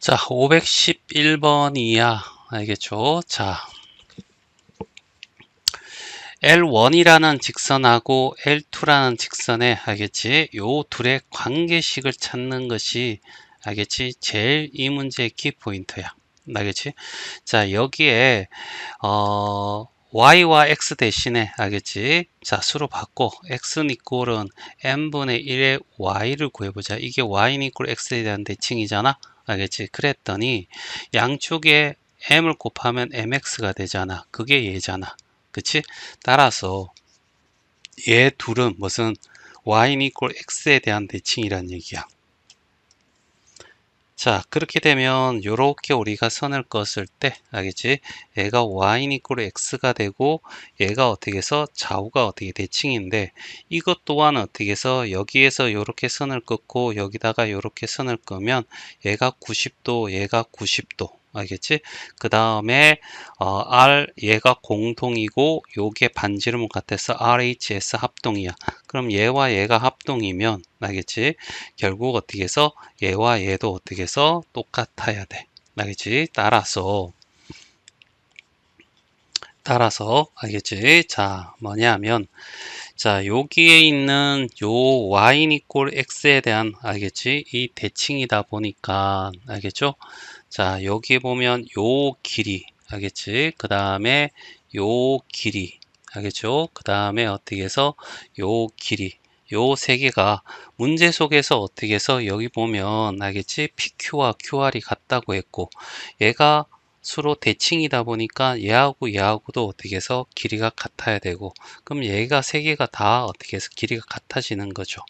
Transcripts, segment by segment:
자, 511번이야. 알겠죠? 자, L1이라는 직선하고 L2라는 직선에 알겠지? 요 둘의 관계식을 찾는 것이 알겠지? 제일 이 문제의 키포인트야. 알겠지? 자, 여기에 어 y와 x 대신에 알겠지? 자, 수로 바꿔. x는 이꼴은 n분의 1의 y를 구해보자. 이게 y는 이꼴 x에 대한 대칭이잖아. 알겠지? 그랬더니 양쪽에 m을 곱하면 mx가 되잖아. 그게 얘잖아. 그치? 따라서 얘 둘은 무슨 y는 이꼴 x에 대한 대칭이란 얘기야. 자 그렇게 되면 이렇게 우리가 선을 껐을 때 알겠지? 얘가 y는 이꼴 x가 되고 얘가 어떻게 해서 좌우가 어떻게 대칭인데 이것 또한 어떻게 해서 여기에서 이렇게 선을 긋고 여기다가 이렇게 선을 끄면 얘가 90도 얘가 90도 알겠지? 그 다음에 어, R 얘가 공동이고 요게 반지름 같아서 RHS 합동이야. 그럼 얘와 얘가 합동이면 알겠지? 결국 어떻게 해서 얘와 얘도 어떻게 해서 똑같아야 돼. 알겠지? 따라서 따라서 알겠지? 자 뭐냐면 자 여기에 있는 요 y 이꼴 x에 대한 알겠지? 이 대칭이다 보니까 알겠죠? 자 여기 보면 요 길이 알겠지? 그 다음에 요 길이 알겠죠? 그 다음에 어떻게 해서 요 길이 요 세 개가 문제 속에서 어떻게 해서 여기 보면 알겠지? PQ와 QR이 같다고 했고 얘가 수로 대칭이다 보니까 얘하고 얘하고도 어떻게 해서 길이가 같아야 되고 그럼 얘가 세 개가 다 어떻게 해서 길이가 같아지는 거죠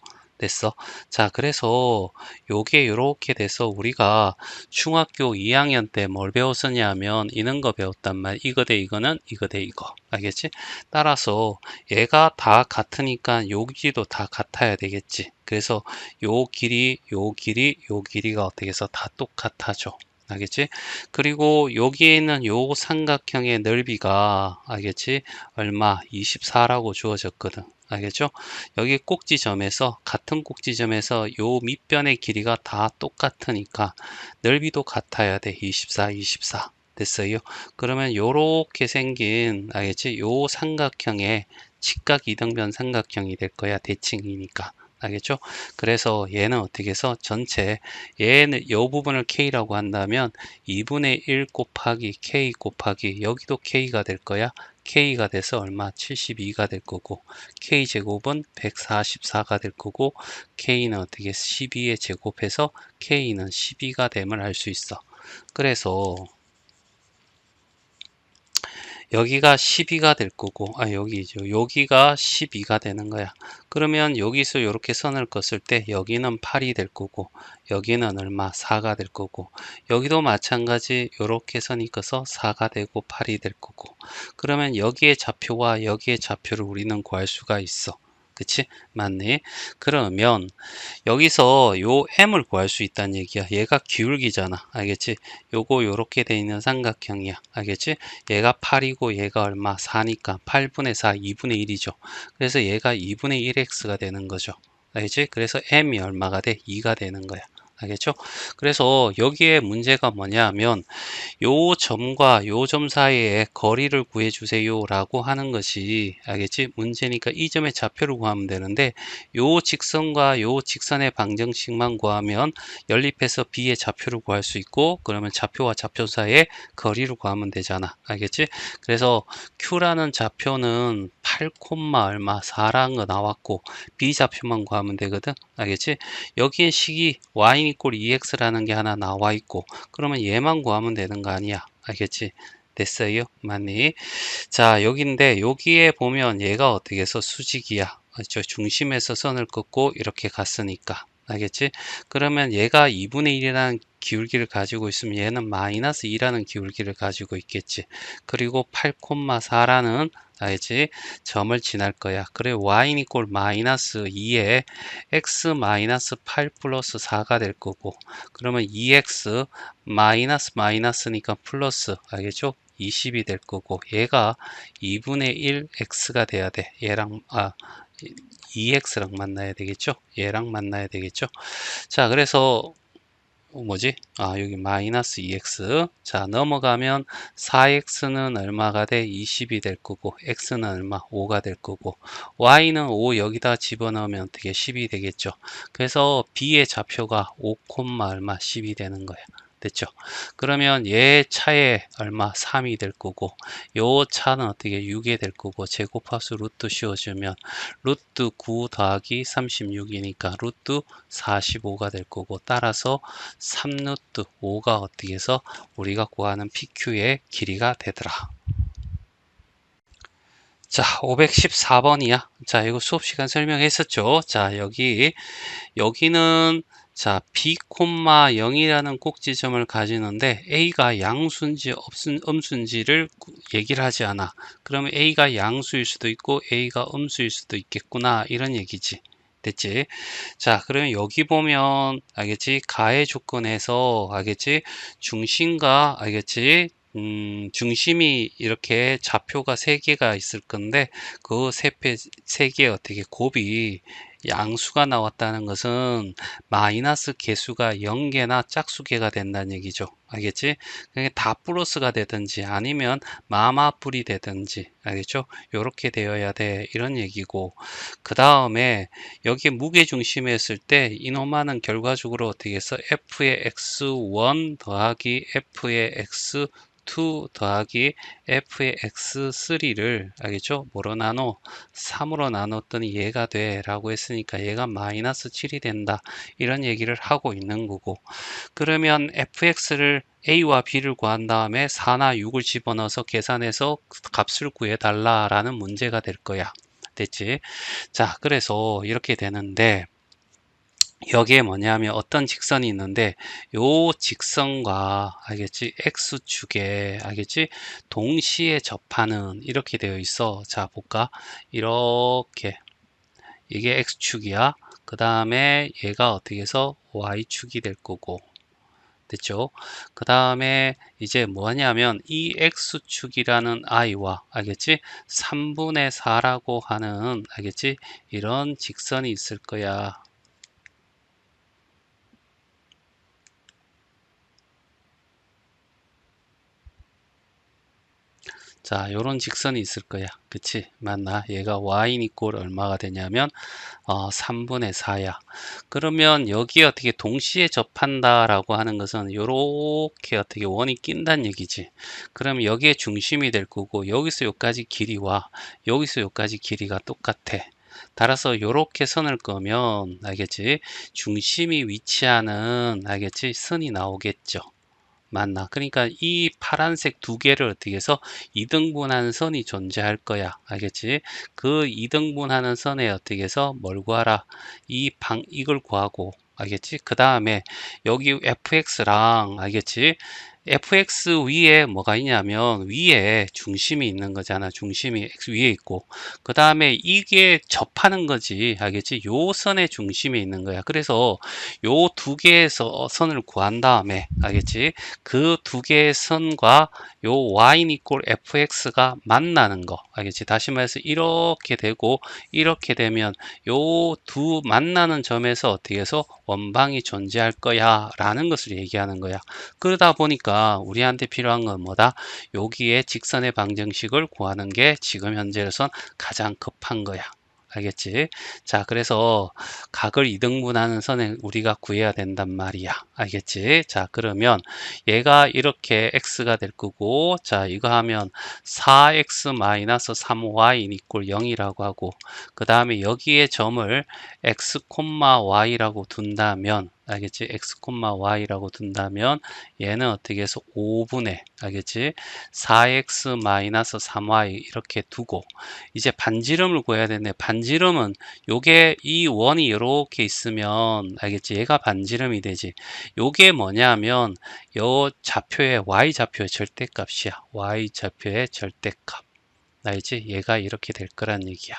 됐어. 자, 그래서 요게 요렇게 돼서 우리가 중학교 2학년 때 뭘 배웠었냐면 이런 거 배웠단 말. 이거 대 이거는 이거 대 이거. 알겠지? 따라서 얘가 다 같으니까 여기도 다 같아야 되겠지. 그래서 요 길이, 요 길이, 요 길이가 어떻게 해서 다 똑같아져. 알겠지? 그리고 여기에 있는 요 삼각형의 넓이가 알겠지? 얼마? 24라고 주어졌거든. 알겠죠? 여기 꼭지점에서 같은 꼭지점에서 요 밑변의 길이가 다 똑같으니까 넓이도 같아야 돼. 24, 24. 됐어요. 그러면 요렇게 생긴 알겠지? 요 삼각형의 직각 이등변 삼각형이 될 거야. 대칭이니까. 알겠죠? 그래서 얘는 어떻게 해서 전체 얘는 이 부분을 k라고 한다면 2분의 1 곱하기 k 곱하기 여기도 k가 될 거야. K가 돼서 얼마 72가 될 거고 k제곱은 144가 될 거고 k는 어떻게 12의 제곱해서 k는 12가 됨을 알 수 있어. 그래서 여기가 12가 될 거고 아 여기죠 여기가 12가 되는 거야. 그러면 여기서 이렇게 선을 껐을 때 여기는 8이 될 거고 여기는 얼마? 4가 될 거고 여기도 마찬가지 이렇게 선이 꺼서 4가 되고 8이 될 거고. 그러면 여기에 좌표와 여기에 좌표를 우리는 구할 수가 있어 그치? 맞네. 그러면 여기서 요 m을 구할 수 있다는 얘기야. 얘가 기울기잖아. 알겠지? 요거 요렇게 돼 있는 삼각형이야. 알겠지? 얘가 8이고 얘가 얼마? 4니까 8분의 4, 2분의 1이죠. 그래서 얘가 2분의 1x가 되는 거죠. 알겠지? 그래서 m이 얼마가 돼? 2가 되는 거야. 알겠죠? 그래서 여기에 문제가 뭐냐면 요 점과 요 점 사이에 거리를 구해 주세요 라고 하는 것이 알겠지? 문제니까 이 점의 좌표를 구하면 되는데 요 직선과 요 직선의 방정식만 구하면 연립해서 B의 좌표를 구할 수 있고 그러면 좌표와 좌표 사이에 거리를 구하면 되잖아 알겠지? 그래서 Q라는 좌표는 8, 얼마 4라는 거 나왔고 B 좌표만 구하면 되거든 알겠지? 여기에 식이 y 이꼴 2x라는 게 하나 나와 있고 그러면 얘만 구하면 되는 거 아니야? 알겠지? 됐어요? 맞니? 자 여기인데 여기에 보면 얘가 어떻게 해서 수직이야? 저 중심에서 선을 긋고 이렇게 갔으니까. 알겠지? 그러면 얘가 2분의 1이라는 기울기를 가지고 있으면 얘는 마이너스 2라는 기울기를 가지고 있겠지. 그리고 8,4라는 알지? 점을 지날 거야. 그래 y 이꼴 마이너스 2에 x 마이너스 8 플러스 4가 될 거고 그러면 2x 마이너스 마이너스니까 플러스 알겠죠? 20이 될 거고 얘가 2분의 1 x가 돼야 돼. 얘랑 아 2x랑 만나야 되겠죠? 얘랑 만나야 되겠죠? 자, 그래서 뭐지? 아, 여기 마이너스 2x. 자, 넘어가면 4x는 얼마가 돼? 20이 될 거고, x는 얼마? 5가 될 거고, y는 5 여기다 집어넣으면 어떻게 10이 되겠죠? 그래서 b의 좌표가 5, 얼마? 10이 되는 거야. 됐죠? 그러면 얘 차에 얼마? 3이 될 거고 요 차는 어떻게 6이 될 거고 제곱합수 루트 씌워주면 루트 9 더하기 36이니까 루트 45가 될 거고 따라서 3루트 5가 어떻게 해서 우리가 구하는 PQ의 길이가 되더라. 자, 514번이야. 자, 이거 수업 시간 설명했었죠. 자, 여기, 여기는 자, b, 0이라는 꼭지점을 가지는데 a가 양수인지 없은 음수인지를 얘기를 하지 않아. 그러면 a가 양수일 수도 있고 a가 음수일 수도 있겠구나 이런 얘기지. 됐지? 자, 그러면 여기 보면 알겠지? 가해 조건에서 알겠지? 중심과 알겠지? 음, 중심이 이렇게 좌표가 세 개가 있을 건데 그세세 어떻게 곱이 양수가 나왔다는 것은 마이너스 개수가 0개나 짝수개가 된다는 얘기죠. 알겠지? 그게 다 플러스가 되든지 아니면 마마뿔이 되든지 알겠죠? 이렇게 되어야 돼 이런 얘기고 그 다음에 여기에 무게중심에 했을 때 이놈하는 결과적으로 어떻게 해서 f의 x1 더하기 f의 x 2 더하기 f의 x3를 알겠죠? 뭐로 나눠? 3으로 나눴더니 얘가 돼 라고 했으니까 얘가 마이너스 7이 된다 이런 얘기를 하고 있는 거고 그러면 fx를 a와 b를 구한 다음에 4나 6을 집어넣어서 계산해서 값을 구해달라 라는 문제가 될 거야 됐지? 자 그래서 이렇게 되는데 여기에 뭐냐면 어떤 직선이 있는데 요 직선과 알겠지? X축에 알겠지? 동시에 접하는 이렇게 되어 있어. 자 볼까? 이렇게. 이게 x축이야. 그 다음에 얘가 어떻게 해서 y축이 될 거고. 됐죠? 그 다음에 이제 뭐냐면 이 x축이라는 i와 알겠지? 3분의 4라고 하는 알겠지? 이런 직선이 있을 거야 자, 요런 직선이 있을 거야. 그치? 맞나? 얘가 y 이꼴 얼마가 되냐면 어, 3분의 4야. 그러면 여기 어떻게 동시에 접한다 라고 하는 것은 요렇게 어떻게 원이 낀다는 얘기지. 그럼 여기에 중심이 될 거고 여기서 여기까지 길이와 여기서 여기까지 길이가 똑같아. 따라서 이렇게 선을 끄면 알겠지? 중심이 위치하는 알겠지? 선이 나오겠죠. 맞나? 그러니까 이 파란색 두 개를 어떻게 해서 이등분하는 선이 존재할 거야. 알겠지? 그 이등분하는 선에 어떻게 해서 뭘 구하라? 이 방, 이걸 구하고, 알겠지? 그 다음에 여기 fx랑, 알겠지? Fx 위에 뭐가 있냐면 위에 중심이 있는 거잖아. 중심이 x 위에 있고. 그 다음에 이게 접하는 거지. 알겠지? 요 선의 중심이 있는 거야. 그래서 요 두 개의 선을 구한 다음에 알겠지? 그 두 개의 선과 요 y 이꼴 fx가 만나는 거. 알겠지? 다시 말해서 이렇게 되고 이렇게 되면 요 두 만나는 점에서 어떻게 해서 원방이 존재할 거야 라는 것을 얘기하는 거야. 그러다 보니까 우리한테 필요한 건 뭐다 여기에 직선의 방정식을 구하는 게 지금 현재로선 가장 급한 거야 알겠지? 자, 그래서 각을 이등분하는 선을 우리가 구해야 된단 말이야. 알겠지? 자, 그러면 얘가 이렇게 x가 될 거고, 자, 이거 하면 4x-3y 이꼴 0이라고 하고, 그 다음에 여기에 점을 x, y라고 둔다면, 알겠지? x, y라고 둔다면 얘는 어떻게 해서 5분의 알겠지? 4x 3y 이렇게 두고 이제 반지름을 구해야 되는데 반지름은 요게 이 원이 이렇게 있으면 알겠지? 얘가 반지름이 되지. 요게 뭐냐면 요 좌표의 y 좌표의 절대값이야. y 좌표의 절대값. 알지? 얘가 이렇게 될 거란 얘기야.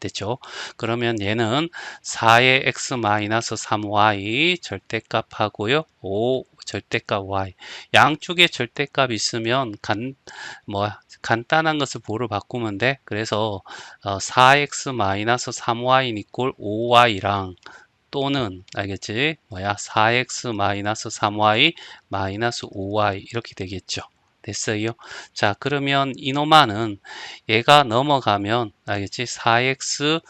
됐죠? 그러면 얘는 4의 x-3y 절대값 하고요. 5 절대값 y. 양쪽에 절대값 있으면 간, 뭐, 간단한 것을 보로 바꾸면 돼. 그래서 어, 4x-3y 이꼴 5y랑 또는 알겠지? 뭐야? 4x 마이너스 3y 마이너스 5y 이렇게 되겠죠. 됐어요. 자, 그러면 이노마는 얘가 넘어가면 알겠지? 4x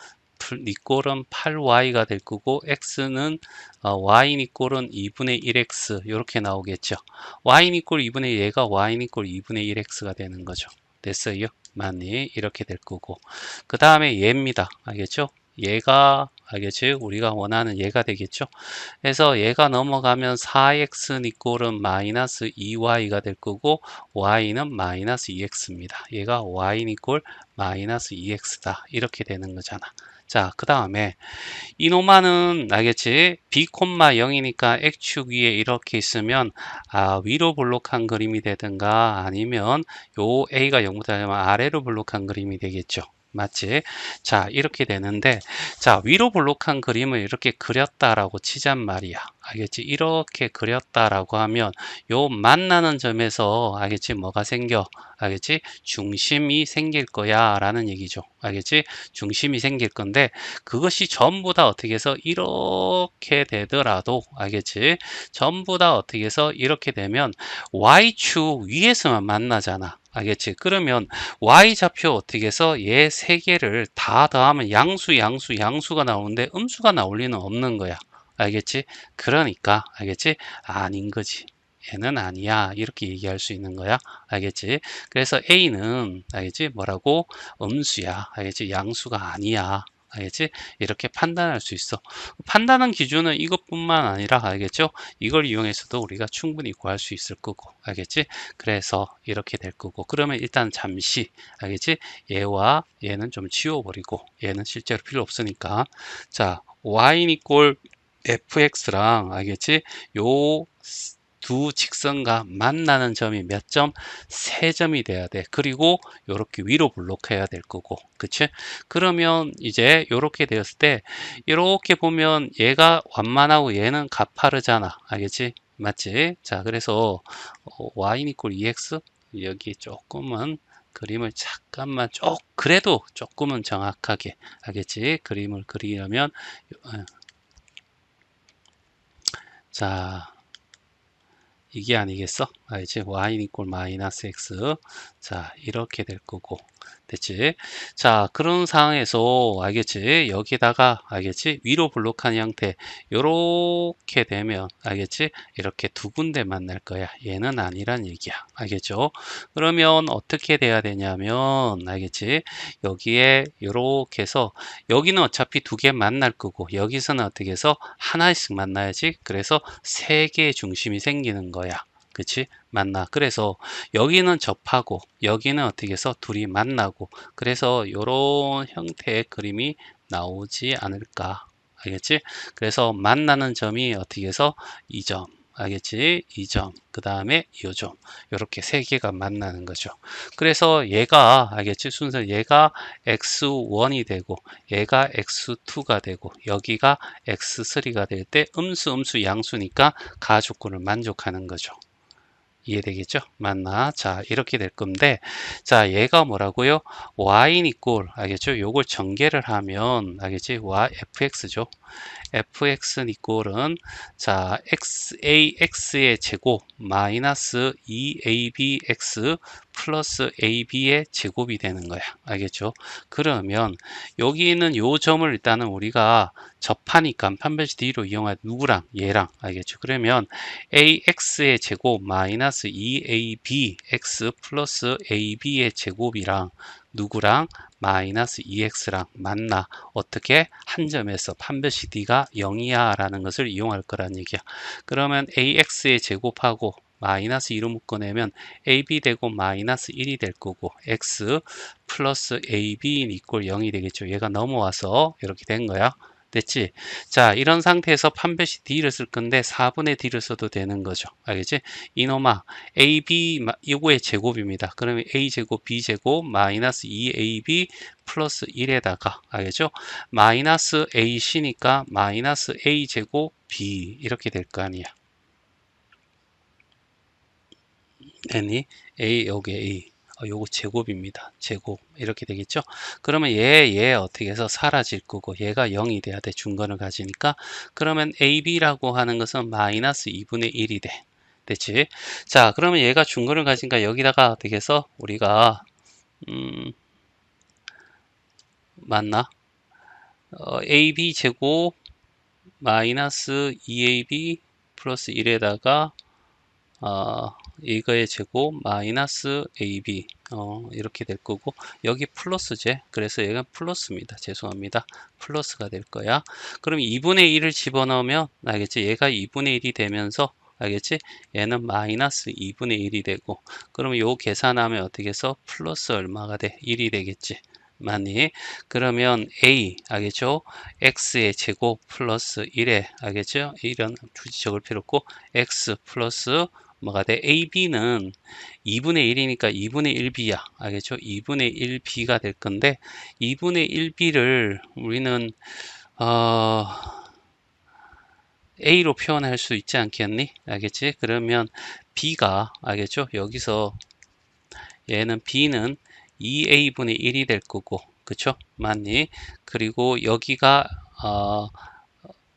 니꼴은 8y가 될 거고 x는 어, y 니꼴은 2분의 1x 이렇게 나오겠죠. y 니꼴 2분의 얘가 y 니꼴 2분의 1x가 되는 거죠. 됐어요. 많이 이렇게 될 거고 그 다음에 얘입니다. 알겠죠? 얘가 알겠지? 우리가 원하는 얘가 되겠죠? 그래서 얘가 넘어가면 4x 니꼴은 마이너스 2y가 될 거고 y는 마이너스 2x입니다. 얘가 y 니꼴 마이너스 2x다. 이렇게 되는 거잖아. 자, 그 다음에 이노마는 알겠지? b, 0이니까 x축 위에 이렇게 있으면 아, 위로 블록한 그림이 되든가 아니면 요 a가 0보다 되면 아래로 블록한 그림이 되겠죠. 맞지? 자, 이렇게 되는데, 자, 위로 볼록한 그림을 이렇게 그렸다라고 치잔 말이야. 알겠지? 이렇게 그렸다라고 하면, 요 만나는 점에서, 알겠지? 뭐가 생겨? 알겠지? 중심이 생길 거야. 라는 얘기죠. 알겠지? 중심이 생길 건데, 그것이 전부 다 어떻게 해서 이렇게 되더라도, 알겠지? 전부 다 어떻게 해서 이렇게 되면, Y축 위에서만 만나잖아. 알겠지? 그러면 y좌표 어떻게 해서 얘 세 개를 다 더하면 양수, 양수, 양수가 나오는데 음수가 나올 리는 없는 거야. 알겠지? 그러니까 알겠지? 아닌 거지. 얘는 아니야. 이렇게 얘기할 수 있는 거야. 알겠지? 그래서 A는 알겠지? 뭐라고? 음수야. 알겠지? 양수가 아니야. 알겠지? 이렇게 판단할 수 있어. 판단한 기준은 이것뿐만 아니라 알겠죠? 이걸 이용해서도 우리가 충분히 구할 수 있을 거고 알겠지? 그래서 이렇게 될 거고 그러면 일단 잠시 알겠지? 얘와 얘는 좀 지워버리고 얘는 실제로 필요 없으니까 자 y 이꼴 fx랑 알겠지? 요 두 직선과 만나는 점이 몇 점? 세 점이 돼야 돼. 그리고 이렇게 위로 블록해야 될 거고. 그치? 그러면 이제 이렇게 되었을 때 이렇게 보면 얘가 완만하고 얘는 가파르잖아. 알겠지? 맞지? 자, 그래서 어, y 이꼴 2x 여기 조금은 그림을 잠깐만 쪽 그래도 조금은 정확하게 알겠지? 그림을 그리려면 어, 자 이게 아니겠어? 아, 이제 y 이꼴 마이너스 x. 자 이렇게 될 거고 됐지? 자 그런 상황에서 알겠지? 여기다가 알겠지? 위로 블록한 형태 이렇게 되면 알겠지? 이렇게 두 군데 만날 거야 얘는 아니란 얘기야 알겠죠? 그러면 어떻게 돼야 되냐면 알겠지? 여기에 이렇게 해서 여기는 어차피 두 개 만날 거고 여기서는 어떻게 해서 하나씩 만나야지 그래서 세 개의 중심이 생기는 거야 그치? 만나. 그래서 여기는 접하고 여기는 어떻게 해서 둘이 만나고 그래서 이런 형태의 그림이 나오지 않을까. 알겠지? 그래서 만나는 점이 어떻게 해서 이 점. 알겠지? 이 점, 그 다음에 이 점, 이렇게 세 개가 만나는 거죠. 그래서 얘가, 알겠지? 순서 얘가 x1이 되고, 얘가 x2가 되고, 여기가 x3가 될 때 음수, 음수, 양수니까 가족군을 만족하는 거죠. 이해되겠죠? 맞나? 자, 이렇게 될 건데, 자, 얘가 뭐라고요? y는 이꼴, 알겠죠? 요걸 전개를 하면, 알겠지? y, fx죠? fx 이꼴은, 자, x, a, x의 제곱, 마이너스 2abx 플러스 ab의 제곱이 되는 거야. 알겠죠? 그러면, 여기 있는 요 점을 일단은 우리가 접하니까 판별시 D로 이용한 누구랑 얘랑 알겠죠? 그러면 AX의 제곱 마이너스 2ABX 플러스 AB의 제곱이랑 누구랑 마이너스 2x랑 만나 어떻게 한 점에서 판별시 d가 0이야 라는 것을 이용할 거란 얘기야 그러면 ax의 제곱하고 마이너스 2로 묶어내면 ab 되고 마이너스 1이 될 거고 x 플러스 ab 이꼴 0이 되겠죠 얘가 넘어와서 이렇게 된 거야 됐지? 자, 이런 상태에서 판별시 D를 쓸 건데 4분의 D를 써도 되는 거죠. 알겠지? 이놈아, AB, 이거의 제곱입니다. 그러면 A제곱, B제곱, 마이너스 2AB 플러스 1에다가, 알겠죠? 마이너스 AC니까 마이너스 A제곱 B 이렇게 될 거 아니야. 됐니? A, 여기 A. 어, 요거 제곱입니다. 제곱 이렇게 되겠죠. 그러면 얘, 얘 어떻게 해서 사라질 거고 얘가 0이 돼야 돼. 중건을 가지니까 그러면 AB라고 하는 것은 마이너스 2분의 1이 돼. 됐지? 자 그러면 얘가 중건을 가지니까 여기다가 어떻게 해서 우리가 음 맞나? 어, AB 제곱 마이너스 2AB 플러스 1에다가 어, 이거의 제곱 마이너스 AB 어, 이렇게 될 거고 여기 플러스 제. 그래서 얘가 플러스입니다. 죄송합니다. 플러스가 될 거야. 그럼 2분의 1을 집어넣으면 알겠지? 얘가 2분의 1이 되면서 알겠지? 얘는 마이너스 2분의 1이 되고 그럼 요 계산하면 어떻게 해서 플러스 얼마가 돼? 1이 되겠지? 많이. 그러면 a 알겠죠? X의 제곱 플러스 1에 알겠죠? 이런 굳이 적을 필요 없고 x 플러스 뭐가 돼? Ab는 2분의 1이니까 2분의 1b야. 알겠죠? 2분의 1b가 될 건데 2분의 1b를 우리는 어 a로 표현할 수 있지 않겠니? 알겠지? 그러면 b가 알겠죠? 여기서 얘는 b는 2a분의 1이 될 거고. 그쵸? 맞니? 그리고 여기가 어,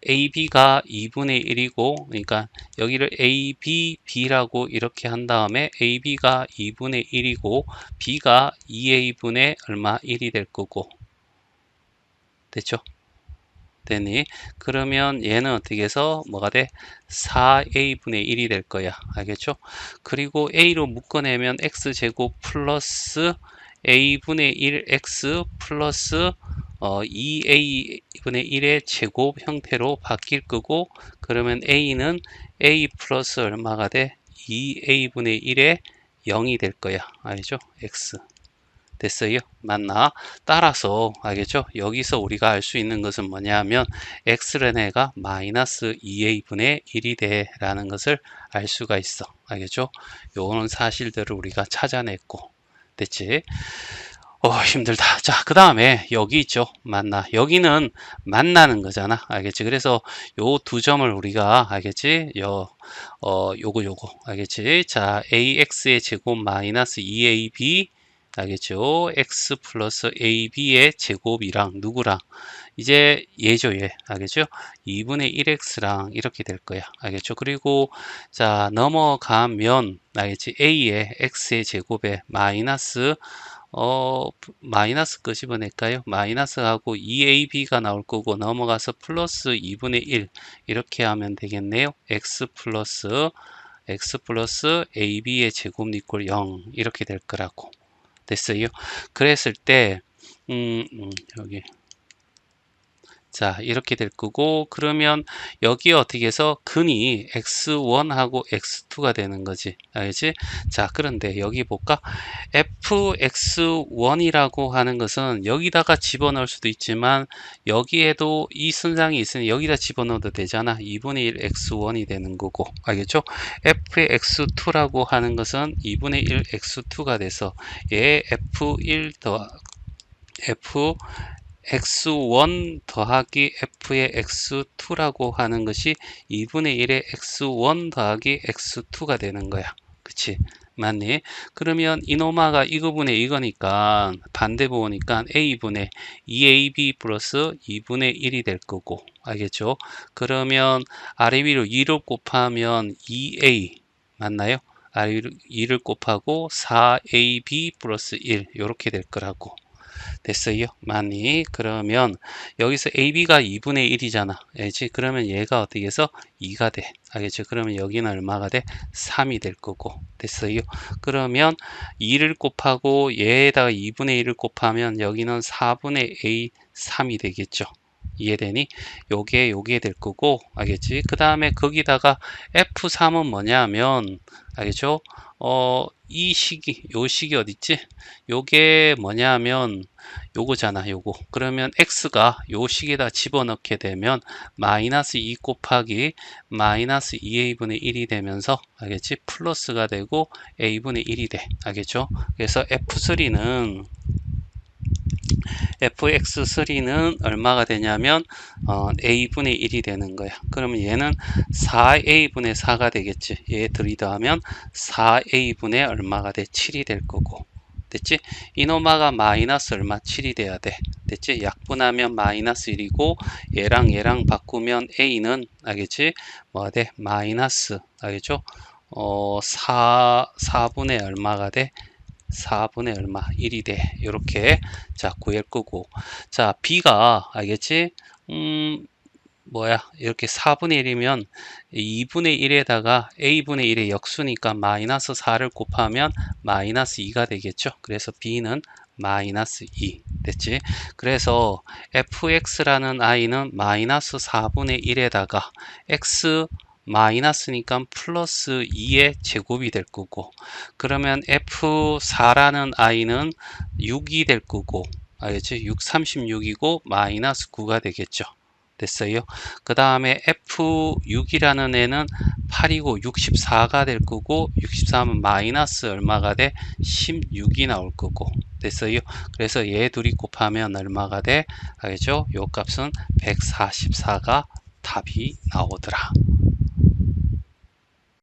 AB가 2분의 1이고 그러니까 여기를 AB, B라고 이렇게 한 다음에 AB가 2분의 1이고 B가 2A분의 얼마 1이 될 거고 됐죠? 되니 그러면 얘는 어떻게 해서 뭐가 돼? 4a분의 1이 될 거야 알겠죠? 그리고 a로 묶어내면 x제곱 플러스 a분의 1x 플러스 어, 2a분의 1의 제곱 형태로 바뀔 거고 그러면 a는 a 플러스 얼마가 돼? 2a분의 1의 0이 될 거야 알죠? x 됐어요? 맞나? 따라서 알겠죠? 여기서 우리가 알 수 있는 것은 뭐냐면 x는 애가 마이너스 2a분의 1이 돼 라는 것을 알 수가 있어 알겠죠? 요거는 사실들을 우리가 찾아냈고 됐지? 어 힘들다. 자 그 다음에 여기 있죠. 만나. 여기는 만나는 거잖아. 알겠지? 그래서 요 두 점을 우리가 알겠지? 요 어, 요거 요거. 알겠지? 자 ax의 제곱 마이너스 2ab 알겠죠? x 플러스 ab의 제곱이랑 누구랑? 이제 얘죠 얘. 알겠죠? 2분의 1x랑 이렇게 될 거야. 알겠죠? 그리고 자 넘어가면 알겠지? a의 x의 제곱에 마이너스 어 마이너스 거 집어낼까요? 마이너스하고 2ab가 나올 거고 넘어가서 플러스 2분의 1 이렇게 하면 되겠네요. X 플러스 x 플러스 ab의 제곱 이꼴 0 이렇게 될 거라고 됐어요. 그랬을 때 음, 음 여기 자 이렇게 될 거고 그러면 여기 어떻게 해서 근이 x1하고 x2가 되는 거지. 알지? 자 그런데 여기 볼까? fx1이라고 하는 것은 여기다가 집어넣을 수도 있지만 여기에도 이 선상이 있으니 여기다 집어넣어도 되잖아. 2분의 1 x1이 되는 거고. 알겠죠? fx2라고 하는 것은 2분의 1 x2가 돼서 얘 f1 더 f x1 더하기 f의 x2라고 하는 것이 2분의 1의 x1 더하기 x2가 되는 거야. 그치? 맞니? 그러면 이노마가 이거분의 이거니까 반대 보니까 a분의 2ab 플러스 2분의 1이 될 거고 알겠죠? 그러면 아래 위로 2를 곱하면 2a 맞나요? 아래 위로 2를 곱하고 4ab 플러스 1 이렇게 될 거라고 됐어요? 많이 그러면 여기서 AB가 2분의 1이잖아 알지? 그러면 얘가 어떻게 해서 2가 돼 알겠죠? 그러면 여기는 얼마가 돼? 3이 될 거고 됐어요? 그러면 2를 곱하고 얘에다가 2분의 1을 곱하면 여기는 4분의 A 3이 되겠죠 이해되니? 요게 요게 될 거고 알겠지? 그 다음에 거기다가 F3은 뭐냐면 알겠죠? 어, 이 식이, 요 식이 어딨지? 요게 뭐냐면, 요거잖아, 요거. 그러면 x가 요 식에다 집어넣게 되면, 마이너스 2 곱하기 마이너스 2a분의 1이 되면서, 알겠지? 플러스가 되고, a분의 1이 돼. 알겠죠? 그래서 f3는 fx3는 얼마가 되냐면 어, a분의 1이 되는 거야. 그러면 얘는 4a분의 4가 되겠지. 얘 들이 더하면 4a분의 얼마가 돼? 7이 될 거고. 됐지? 이노마가 마이너스 얼마? 7이 돼야 돼. 됐지? 약분하면 마이너스 1이고 얘랑 얘랑 바꾸면 a는 알겠지? 뭐가 돼? 마이너스 알겠죠? 어, 4, 4분의 얼마가 돼? 4분의 얼마? 1이 돼. 이렇게 자 구할 거고 자 b가 알겠지? 음 뭐야 이렇게 4분의 1이면 2분의 1에다가 a분의 1의 역수니까 마이너스 4를 곱하면 마이너스 2가 되겠죠 그래서 b는 마이너스 2 됐지 그래서 fx라는 i는 마이너스 4분의 1에다가 x 마이너스니까 플러스 2의 제곱이 될 거고 그러면 f4라는 i는 6이 될 거고 알겠지 6 36이고 마이너스 9가 되겠죠 됐어요. 그 다음에 F6이라는 애는 8이고 64가 될 거고 64면 마이너스 얼마가 돼? 16이 나올 거고 됐어요. 그래서 얘 둘이 곱하면 얼마가 돼? 알죠? 요 값은 144가 답이 나오더라.